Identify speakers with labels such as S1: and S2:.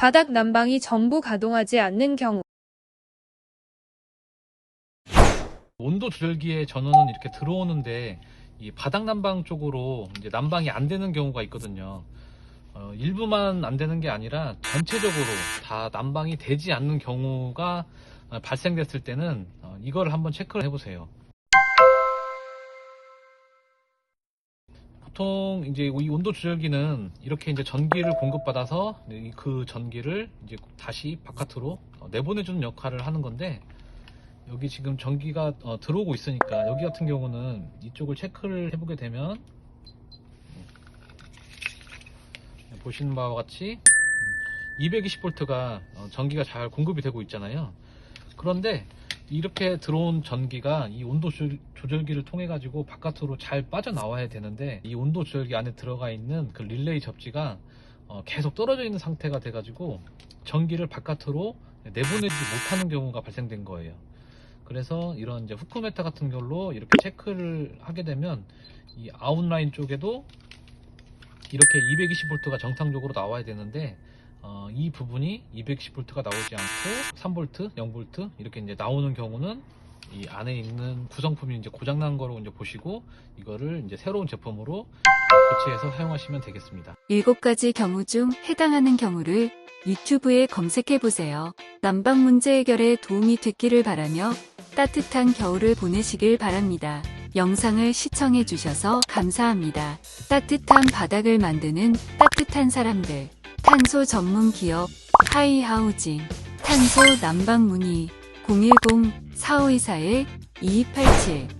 S1: 바닥 난방이 전부 가동하지 않는 경우
S2: 온도 조절기의 전원은 이렇게 들어오는데 이 바닥 난방 쪽으로 이제 난방이 안 되는 경우가 있거든요. 어, 일부만 안 되는 게 아니라 전체적으로 다 난방이 되지 않는 경우가 어, 발생됐을 때는 어, 이걸 한번 체크를 해보세요. 보통 이제 이 온도 조절기는 이렇게 이제 전기를 공급받아서 이- 그 전기를 이제 다시 바깥으로 어, 내보내주는 역할을 하는 건데 여기 지금 전기가 어, 들어오고 있으니까 여기 같은 경우는 이쪽을 체크를 해보게 되면 음, 보시는 바와 같이 220V가 어, 전기가 잘 공급이 되고 있잖아요. 그런데 이렇게 들어온 전기가 이 온도 조- 조절기를 통해 가지고 바깥으로 잘 빠져나와야 되는데 이 온도 조절기 안에 들어가 있는 그 릴레이 접지가 어, 계속 떨어져 있는 상태가 돼 가지고 전기를 바깥으로 내보내지 못하는 경우가 발생된 거예요. 그래서 이런 이제 후크메타 같은 걸로 이렇게 체크를 하게 되면 이 아웃라인 쪽에도 이렇게 220V가 정상적으로 나와야 되는데 어, 이 부분이 220V가 나오지 않고 3V, 0V 이렇게 이제 나오는 경우는 이 안에 있는 구성품이 이제 고장난 거로 이제 보시고 이거를 이제 새로운 제품으로 교체해서 사용하시면 되겠습니다.
S3: 7가지 경우 중 해당하는 경우를 유튜브에 검색해 보세요. 난방 문제 해결에 도움이 됐기를 바라며 따뜻한 겨울을 보내시길 바랍니다. 영상을 시청해 주셔서 감사합니다. 따뜻한 바닥을 만드는 따뜻한 사람들. 탄소 전문 기업 하이하우징. 탄소 난방 문의 010-4524-2287